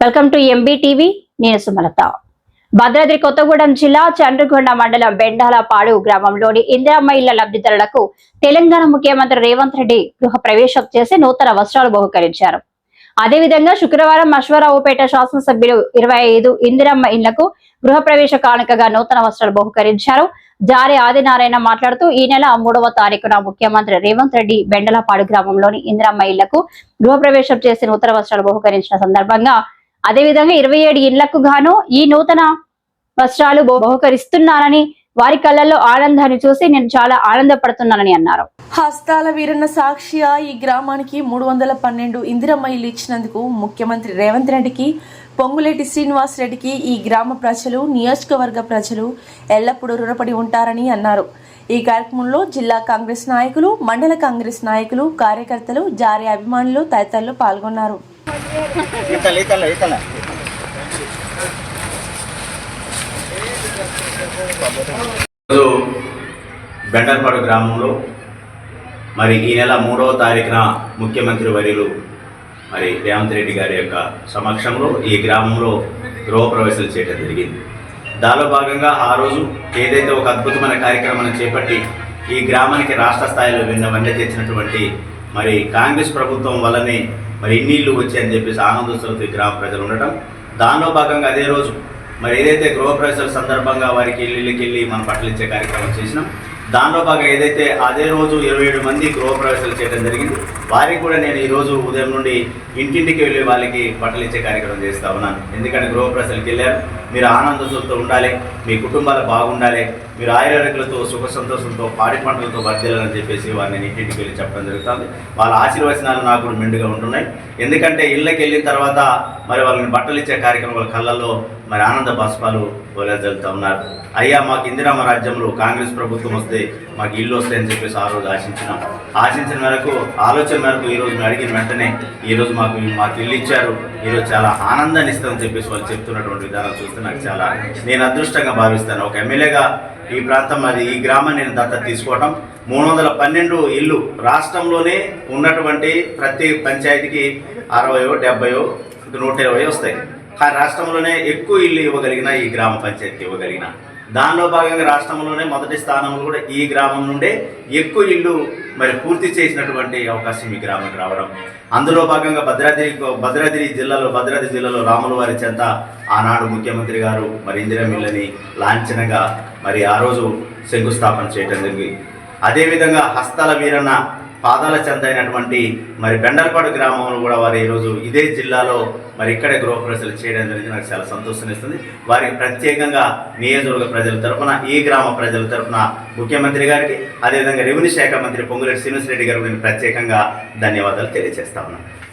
Welcome to MB TV నేను సుమలత. భద్రాద్రి కొత్తగూడెం జిల్లా చండ్రగొండ మండలం బెండాలపాడు గ్రామంలోని ఇందిరమ్మ ఇళ్ళ లబ్ధిదారులకు తెలంగాణ ముఖ్యమంత్రి రేవంత్ రెడ్డి గృహ ప్రవేశం చేసి నూతన వస్త్రాలు బహుకరించారు. అదేవిధంగా శుక్రవారం అశ్వరావుపేట శాసనసభ్యులు ఇరవై ఐదు ఇందిరమ్మ ఇళ్ళకు గృహ ప్రవేశ కానుకగా నూతన వస్త్రాలు బహుకరించారు. జారి ఆదినారాయణ మాట్లాడుతూ ఈ నెల మూడవ తారీఖున ముఖ్యమంత్రి రేవంత్ రెడ్డి బెండలపాడు గ్రామంలోని ఇందిరమ్మ ఇళ్ళకు గృహప్రవేశం చేసి నూతన వస్త్రాలు బహుకరించిన సందర్భంగా అదేవిధంగా ఇరవై ఏడు ఇళ్ళకు గాను ఈ నూతన వస్త్రాలు బహుకరిస్తున్నానని వారి కళ్ళల్లో ఆనందాన్ని చూసి నేను చాలా ఆనందపడుతున్నానని అన్నారు. హస్తాల వీరన్న సాక్షిగా ఈ గ్రామానికి మూడు వందల పన్నెండు ఇందిరమ్మ ఇల్లు ఇచ్చినందుకు ముఖ్యమంత్రి రేవంత్ రెడ్డికి పొంగులేటి శ్రీనివాస్ రెడ్డికి ఈ గ్రామ ప్రజలు నియోజకవర్గ ప్రజలు ఎల్లప్పుడూ రుణపడి ఉంటారని అన్నారు. ఈ కార్యక్రమంలో జిల్లా కాంగ్రెస్ నాయకులు మండల కాంగ్రెస్ నాయకులు కార్యకర్తలు జారీ అభిమానులు తదితరులు పాల్గొన్నారు. ఈతల ఈతల ఈతల ఈరోజు బెండర్పాడు గ్రామంలో మరి ఈ నెల మూడవ తారీఖున ముఖ్యమంత్రి వర్యులు మరి రేవంత్ రెడ్డి గారి యొక్క సమక్షంలో ఈ గ్రామంలో గృహప్రవేశాలు చేయడం జరిగింది. దానిలో భాగంగా ఆ రోజు ఏదైతే ఒక అద్భుతమైన కార్యక్రమాన్ని చేపట్టి ఈ గ్రామానికి రాష్ట్ర స్థాయిలో విన్న వన్య తెచ్చినటువంటి మరి కాంగ్రెస్ ప్రభుత్వం వల్లనే మరి ఇన్ని ఇళ్ళు వచ్చాయని చెప్పేసి ఆనందోత్సవంతో గ్రామ ప్రజలు ఉండటం. దానిలో భాగంగా అదే రోజు మరి ఏదైతే గృహప్రవేశాల సందర్భంగా వారికి ఇళ్ళకి వెళ్ళి మనం బట్టలు ఇచ్చే కార్యక్రమం చేసినాం. దానిలో భాగంగా ఏదైతే అదే రోజు ఇరవై ఏడు మంది గృహప్రవేశాలు చేయడం జరిగింది. వారికి కూడా నేను ఈరోజు ఉదయం నుండి ఇంటింటికి వెళ్ళి వాళ్ళకి బట్టలు ఇచ్చే కార్యక్రమం చేస్తా ఉన్నాను. ఎందుకంటే గృహప్రవేశాలకు వెళ్ళారు. మీరు ఆనందంతో ఉండాలి. మీ కుటుంబాలు బాగుండాలి. మీరు ఆయుర్వేదికలతో సుఖ సంతోషంతో పాడి పంటలతో వర్ధిల్లాలని చెప్పేసి వారిని ఇంటింటికి వెళ్ళి చెప్పడం జరుగుతుంది. వాళ్ళ ఆశీర్వచనాలు నాకు కూడా మెండుగా ఉంటున్నాయి. ఎందుకంటే ఇళ్ళకి వెళ్ళిన తర్వాత మరి వాళ్ళని బట్టలు ఇచ్చే కార్యక్రమం వాళ్ళ కళ్ళల్లో మరి ఆనంద బాష్పాలు వెలుగుతూ ఉన్నారు. అయ్యా మాకు ఇందిరామ రాజ్యంలో కాంగ్రెస్ ప్రభుత్వం వస్తే మాకు ఇల్లు వస్తాయని చెప్పేసి ఆ రోజు ఆశించినాం. ఆశించిన మేరకు ఆలోచన మేరకు ఈ రోజు అడిగిన వెంటనే ఈరోజు మాకు మాకు ఇల్లు ఇచ్చారు. ఈరోజు చాలా ఆనందాన్ని ఇస్తామని చెప్పేసి వాళ్ళు చెప్తున్నటువంటి విధానం చూస్తే నాకు చాలా నేను అదృష్టంగా భావిస్తాను. ఒక ఎమ్మెల్యేగా ఈ ప్రాంతం అది ఈ గ్రామాన్ని నేను దత్తత తీసుకోవటం. మూడు వందల పన్నెండు ఇల్లు రాష్ట్రంలోనే ఉన్నటువంటి ప్రతి పంచాయతీకి అరవయో డెబ్బయో నూట ఇరవై వస్తాయి. కానీ రాష్ట్రంలోనే ఎక్కువ ఇల్లు ఇవ్వగలిగిన ఈ గ్రామ పంచాయతీ ఇవ్వగలిగిన దానిలో భాగంగా రాష్ట్రంలోనే మొదటి స్థానంలో కూడా ఈ గ్రామం నుండే ఎక్కువ ఇల్లు మరి పూర్తి చేసినటువంటి అవకాశం ఈ గ్రామానికి రావడం. అందులో భాగంగా భద్రాద్రి భద్రాద్రి జిల్లాలో భద్రాద్రి జిల్లాలో రాముల వారి చెంత ఆనాడు ముఖ్యమంత్రి గారు మరి ఇందిరమిల్లని లాంఛనంగా మరి ఆ రోజు శంకుస్థాపన చేయడం జరిగింది. అదేవిధంగా హస్తాల వీరన్న పాదాల చెందైనటువంటి అయినటువంటి మరి బెండర్పాడు గ్రామంలో కూడా వారు ఈరోజు ఇదే జిల్లాలో మరి ఇక్కడే గృహప్రవేశాలు చేయడం జరిగింది. నాకు చాలా సంతోషం ఇస్తుంది వారికి ప్రత్యేకంగా నియోజకవర్గ ప్రజల తరఫున ఈ గ్రామ ప్రజల తరఫున ముఖ్యమంత్రి గారికి అదేవిధంగా రెవెన్యూ శాఖ మంత్రి పొంగులేటి శ్రీనివాసరెడ్డి గారికి నేను ప్రత్యేకంగా ధన్యవాదాలు తెలియజేస్తా ఉన్నాను.